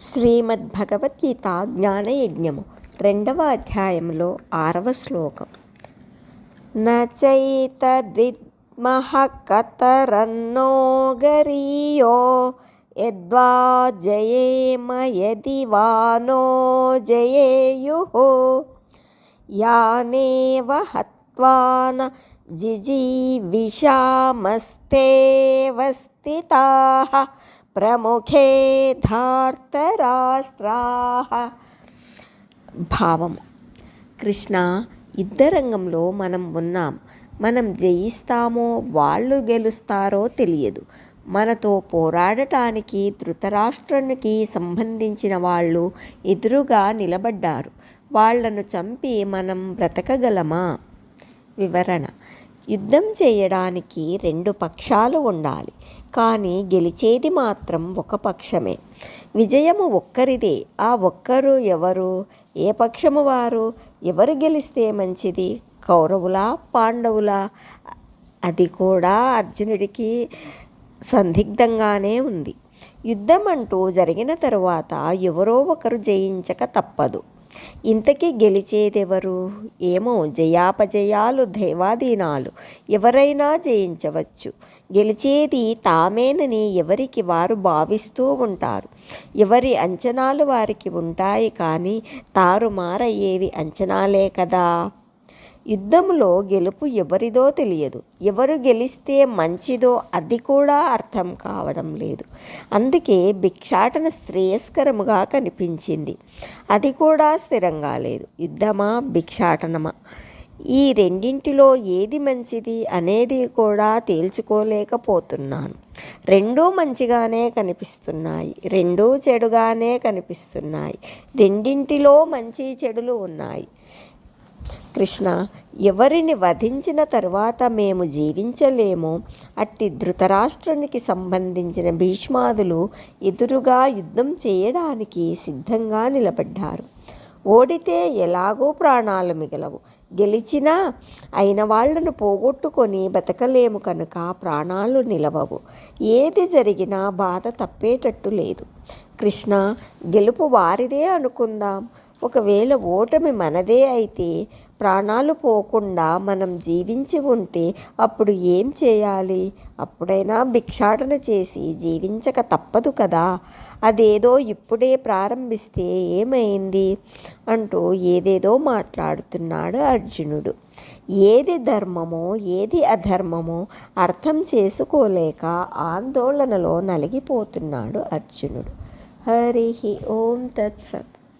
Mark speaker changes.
Speaker 1: శ్రీమద్భగవద్గీత జ్ఞానయజ్ఞము రెండవ అధ్యాయంలో ఆరవ శ్లోకం నచైతద్విద్మః కతరన్నో గరీయో యద్వా జయేమ యది వా నో జయేయుః యానేవ హత్వా న జిజీవిషామస్తేవ స్థితాः ప్రముఖే ధార్తరాష్ట్రాహ భావము కృష్ణ యుద్ధరంగంలో మనం ఉన్నాం. మనం జయిస్తామో వాళ్ళు గెలుస్తారో తెలియదు. మనతో పోరాడటానికి ధృతరాష్ట్రునికి సంబంధించిన వాళ్ళు ఎదురుగా నిలబడ్డారు. వాళ్ళను చంపి మనం బ్రతకగలమా? వివరణ. యుద్ధం చేయడానికి రెండు పక్షాలు ఉండాలి. కానీ గెలిచేది మాత్రం ఒక పక్షమే. విజయము ఒక్కరిదే. ఆ ఒక్కరు ఎవరు? ఏ పక్షము వారు? ఎవరు గెలిస్తే మంచిది? కౌరవులా? పాండవులా? అది కూడా అర్జునుడికి సందిగ్ధంగానే ఉంది. యుద్ధం అంటూ జరిగిన తరువాత ఎవరో ఒకరు జయించక తప్పదు. ఇంతకీ గెలిచేదెవరు? ఏమో జయాపజయాలు దైవాధీనాలు ఎవరైనా జయించవచ్చు. గెలిచేది తామేనని ఎవరికి వారు భావిస్తూ ఉంటారు. ఎవరి అంచనాలు వారికి ఉంటాయి కానీ తారుమారయ్యేవి అంచనాలే కదా. యుద్ధంలో గెలుపు ఎవరిదో తెలియదు. ఎవరు గెలిస్తే మంచిదో అది కూడా అర్థం కావడం లేదు. అందుకే భిక్షాటన శ్రేయస్కరముగా కనిపించింది. అది కూడా స్థిరంగా లేదు. యుద్ధమా భిక్షాటనమా? ఈ రెండింటిలో ఏది మంచిది అనేది కూడా తేల్చుకోలేకపోతున్నాను. రెండూ మంచిగానే కనిపిస్తున్నాయి. రెండూ చెడుగానే కనిపిస్తున్నాయి. రెండింటిలో మంచి చెడులు ఉన్నాయి. కృష్ణ ఎవరిని వధించిన తరువాత మేము జీవించలేమో? అట్టి ధృతరాష్ట్రునికి సంబంధించిన భీష్మాదులు ఎదురుగా యుద్ధం చేయడానికి సిద్ధంగా నిలబడ్డారు. ఓడితే ఎలాగో ప్రాణాలు మిగలవు. గెలిచినా అయిన వాళ్ళను పోగొట్టుకొని బతకలేము కనుక ప్రాణాలు నిలవవు. ఏది జరిగినా బాధ తప్పేటట్టు లేదు. కృష్ణ గెలుపు వారిదే అనుకుందాం. ఒకవేళ ఓటమి మనదే అయితే ప్రాణాలు పోకుండా మనం జీవించి ఉంటే అప్పుడు ఏం చేయాలి? అప్పుడైనా భిక్షాటన చేసి జీవించక తప్పదు కదా. అదేదో ఇప్పుడే ప్రారంభిస్తే ఏమైంది? అంటూ ఏదేదో మాట్లాడుతున్నాడు అర్జునుడు. ఏది ధర్మమో ఏది అధర్మమో అర్థం చేసుకోలేక ఆందోళనలో నలిగిపోతున్నాడు అర్జునుడు. హరి ఓం తత్సత్